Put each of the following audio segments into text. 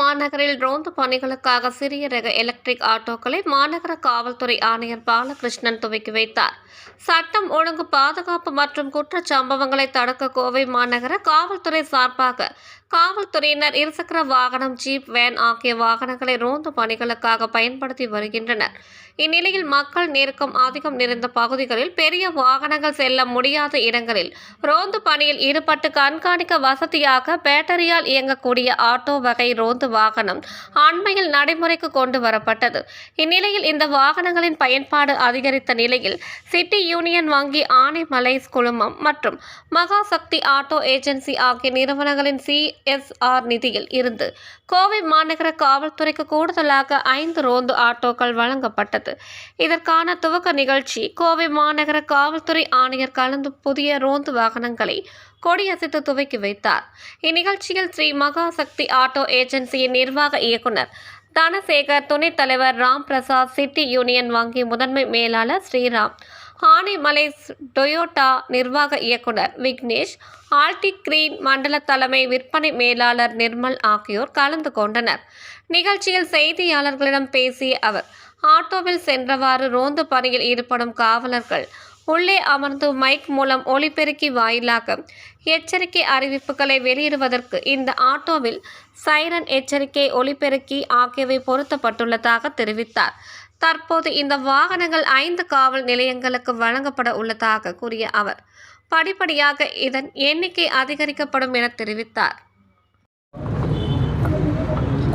மாநகரில் ரோந்து பணிகளுக்காக சிறிய ரக எலக்ட்ரிக் ஆட்டோக்களை மாநகர காவல்துறை ஆணையர் பாலகிருஷ்ணன் துவக்கி வைத்தார். சட்டம் ஒழுங்கு பாதுகாப்பு மற்றும் குற்றச் சம்பவங்களை தடுக்க கோவை மாநகர காவல்துறை சார்பாக காவல்துறையினர் இருசக்கர வாகனம் ஜீப் வேன் ஆகிய வாகனங்களை ரோந்து பணிகளுக்காக பயன்படுத்தி வருகின்றனர். இந்நிலையில் மக்கள் நெருக்கம் அதிகம் நிறைந்த பகுதிகளில் பெரிய வாகனங்கள் செல்ல முடியாத இடங்களில் ரோந்து பணியில் ஈடுபட்டு கண்காணிக்க வசதியாக பேட்டரியால் இயங்கக்கூடிய ஆட்டோ வகை ரோந்து வாகனம் அண்மையில் நடைமுறைக்கு கொண்டு வரப்பட்டது. இந்நிலையில் இந்த வாகனங்களின் பயன்பாடு அதிகரித்த நிலையில் சிட்டி யூனியன் வங்கி ஆனைமலை குழுமம் மற்றும் மகாசக்தி ஆட்டோ ஏஜென்சி ஆகிய நிறுவனங்களின் சிஎஸ்ஆர் நிதியில் இருந்து கோவை மாநகர காவல்துறைக்கு கூடுதலாக ஐந்து ரோந்து ஆட்டோக்கள் வழங்கப்பட்டது. இதற்கான துவக்க நிகழ்ச்சி கோவை மாநகர காவல்துறை ஆணையர் கலந்து புதிய ரோந்து வாகனங்களை கொடியசைத்து துவக்கி வைத்தார். இந்நிகழ்ச்சியில் ஸ்ரீ மகாசக்தி ஆட்டோ ஏஜென்சி ஏஜென்சியின் நிர்வாக இயக்குனர் தனசேகர் துணைத் தலைவர் ராம் பிரசாத் சிட்டி யூனியன் வங்கி முதன்மை மேலாளர் ஸ்ரீராம் ஆனைமலை டொயோட்டா நிர்வாக இயக்குனர் விக்னேஷ் ஆல்டி கிரீன் மண்டல தலைமை விற்பனை மேலாளர் நிர்மல் ஆகியோர் கலந்து கொண்டனர். நிகழ்ச்சியில் செய்தியாளர்களிடம் பேசிய அவர் ஆட்டோவில் சென்றவாறு ரோந்து பணியில் ஈடுபடும் காவலர்கள் உள்ளே அமர்ந்து மைக் மூலம் ஒளிபெருக்கி வாயிலாக எச்சரிக்கை அறிவிப்புகளை வெளியிடுவதற்கு இந்த ஆட்டோவில் சைரன் எச்சரிக்கை ஒளிபெருக்கி ஆகியவை பொருத்தப்பட்டுள்ளதாக தெரிவித்தார். தற்போது இந்த வாகனங்கள் ஐந்து காவல் நிலையங்களுக்கு வழங்கப்பட உள்ளதாக கூறிய அவர் படிப்படியாக இதன் எண்ணிக்கை அதிகரிக்கப்படும் என தெரிவித்தார்.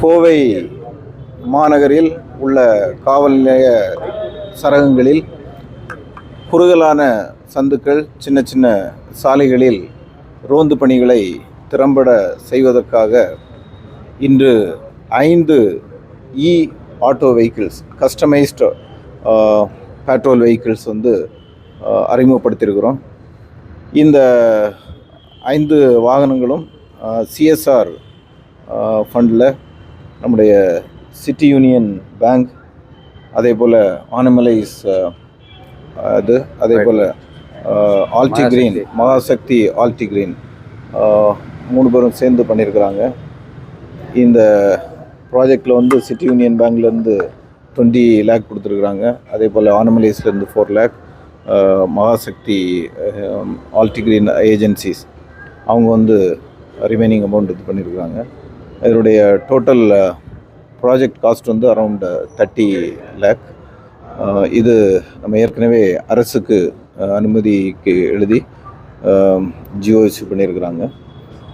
கோவை மாநகரில் உள்ள காவல் நிலைய சரகங்களில் குறுகலான சந்துக்கள் சின்ன சின்ன சாலைகளில் ரோந்து பணிகளை திறம்பட செய்வதற்காக இன்று ஐந்து e auto vehicles customised petrol vehicles வந்து அறிமுகப்படுத்தியிருக்கிறோம். இந்த ஐந்து வாகனங்களும் சிஎஸ்ஆர் ஃபண்டில் நம்முடைய சிட்டி யூனியன் பேங்க் அதே போல் ஆனமலைஸ் அது அதே போல் Altigreen Mahasakthi Altigreen மூணு பேரும் சேர்ந்து பண்ணியிருக்கிறாங்க. இந்த ப்ராஜெக்டில் வந்து சிட்டி யூனியன் பேங்க்லேருந்து டுவெண்ட்டி லேக் கொடுத்துருக்குறாங்க. அதே போல் ஆனமலைஸ்லேருந்து four lakh Mahasakthi Altigreen agencies அவங்க வந்து ரிமைனிங் அமௌண்ட் இது பண்ணியிருக்கிறாங்க. இதனுடைய டோட்டல் ப்ராஜெக்ட் காஸ்ட் வந்து அரவுண்ட் தேர்ட்டி லேக். இது நம்ம ஏற்கனவே அரசுக்கு அனுமதிக்கு எழுதி ஜியோ இஷ்யூ பண்ணியிருக்கிறாங்க.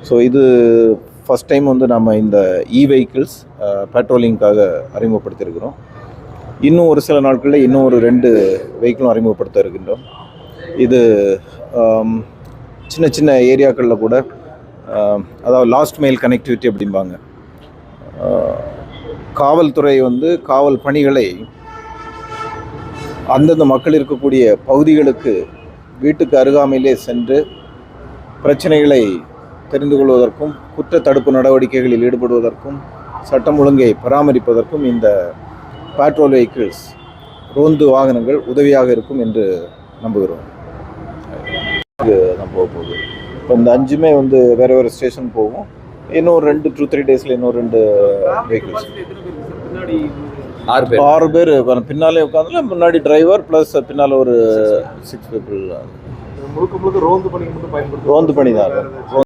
ஸோ இது ஃபஸ்ட் டைம் வந்து நம்ம இந்த இ வெஹிக்கிள்ஸ் பெட்ரோலிங்காக அறிமுகப்படுத்தியிருக்கிறோம். இன்னும் ஒரு சில நாட்களில் இன்னும் ஒரு ரெண்டு வெஹிக்கிளும் அறிமுகப்படுத்த இருக்கின்றோம். இது சின்ன சின்ன ஏரியாக்களில் கூட அதாவது லாஸ்ட் மைல் கனெக்டிவிட்டி அப்படிம்பாங்க. காவல்துறை வந்து காவல் பணிகளை அந்தந்த மக்கள் இருக்கக்கூடிய பகுதிகளுக்கு வீட்டுக்கு அருகாமையிலே சென்று பிரச்சனைகளை தெரிந்து கொள்வதற்கும் குற்ற தடுப்பு நடவடிக்கைகளில் ஈடுபடுவதற்கும் சட்டம் ஒழுங்கை பராமரிப்பதற்கும் இந்த பெட்ரோல் வெஹிக்கிள்ஸ் ரோந்து வாகனங்கள் உதவியாக இருக்கும் என்று நம்புகிறோம். இது போகுது. இப்போ இந்த அஞ்சுமே வந்து வேறு வேறு ஸ்டேஷன் போகும். இன்னும் ரெண்டு டூ த்ரீ டேஸில் இன்னும் ரெண்டு வெஹிக்கிள்ஸ் ஆறு பேர். ஆறு பேர் பின்னாலே உட்காந்துல முன்னாடி டிரைவர் ப்ளஸ் பின்னால் ஒரு சிக்ஸ் பீப்புள் முழுக்க முழுக்க ரோந்து பணிக்கு மட்டும் பயன்படுத்தும் ரோந்து பணி தான்